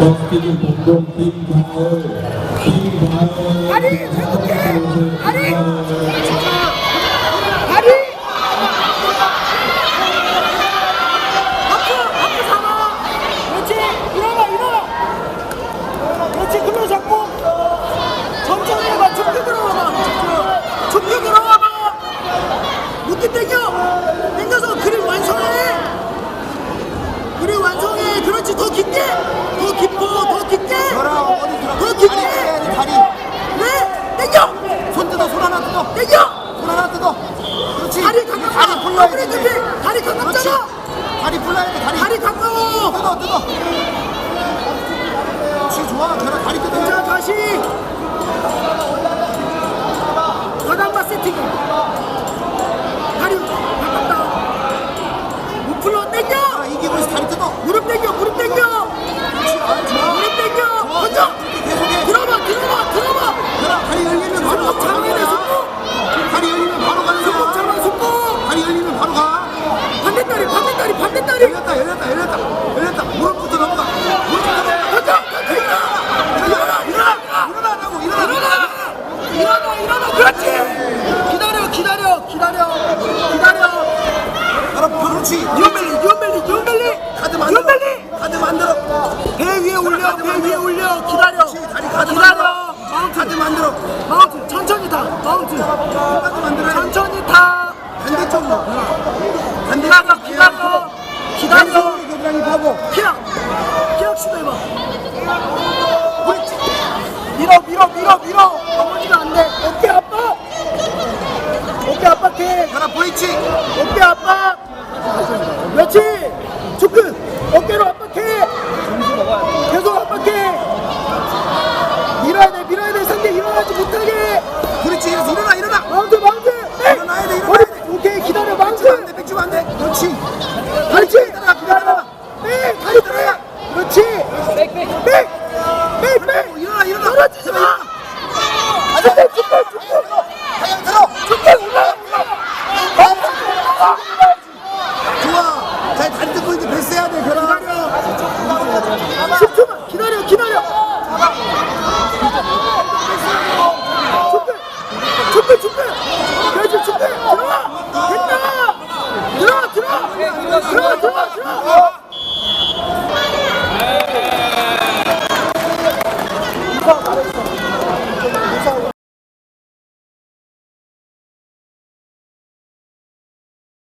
দশ কেজি বন্ধন তিন ভাই তিন ভাই 그렇지! 더 깊게! 더 깊어! 더 깊게! 들어라, 어디 들어? 더 깊게! 다리 떼야 돼, 다리. 네! 당겨! 손 뜯어, 손 하나 뜯어. 당겨! 손 하나 뜯어. 그렇지. 다리 가까워! 다리 풀러야 그래, 돼. 그래. 다리 그렇지. 가깝잖아! 다리 풀러야 돼, 다리. 다리 가까워! 뜯어, 뜯어. 그렇지, 좋아. 걔랑 다리 뜯어. 자, 다시! 바닥바 세팅! 다리 가깝다! 못 풀러 당겨! 자, 이기고 있어, 다리 뜯어. 무릎 당겨! 무릎 당겨! 그렇지, 아, 좋아. 무릎 당겨! 좋아. 던져! 계속해. 들어봐! 들어봐! 들어봐! 그래, 다리 열리면 바로 손목 잡아야 돼! 가는 거야. 손목! 다리 열리면 바로 가는 손목 거야. 잡아! 손목! 다리 열리면 바로 가. 반대다리! 반대다리! 반대다리! 열렸다, 열렸다, 열렸다. 열렸다. 무릎부터 넘어가. 무릎부터 넘어가. 일어나! 일어나! 일어나! 일어나라고, 일어나. 일어나! 일어나! 일어나! 그렇지! 기다려! 기다려! 기다려! 기다려! 여러분, 그렇지. 기다려! 기다려! 기다려! 교장이 파고. 키락! 키락 시도해봐! 밀어 밀어 밀어 밀어 넘어지면 안돼 어깨 압박 어깨 압박해 하나 브릿지. 어깨 압박 그렇지 축근 어깨로 압박해 계속 압박해 밀어야 돼 밀어야 돼 상대 일어나지 못하게 브릿지에서 일어나 일어나. 마운트 마운트 네. 일어나야 돼, 일어나야 머리 돼. 오케이 기다려 안 돼, 마운트 뺏기면 안 돼. 그렇지. 그렇지 기다려 네 다리 들어야 그렇지 백백백백 일어나 일어나. 떨어지지 마 안돼 축근 축근 하양 들어. 축근 올라가 올라가 좋아. 자 다리 뜯고 이제 패스해야 돼. 결혼. 기다려 10초만. 기다려 기다려. 축근 축근 축근 그렇지 축근 들어와. 됐다. 들어와. 들어와 들어와 들어와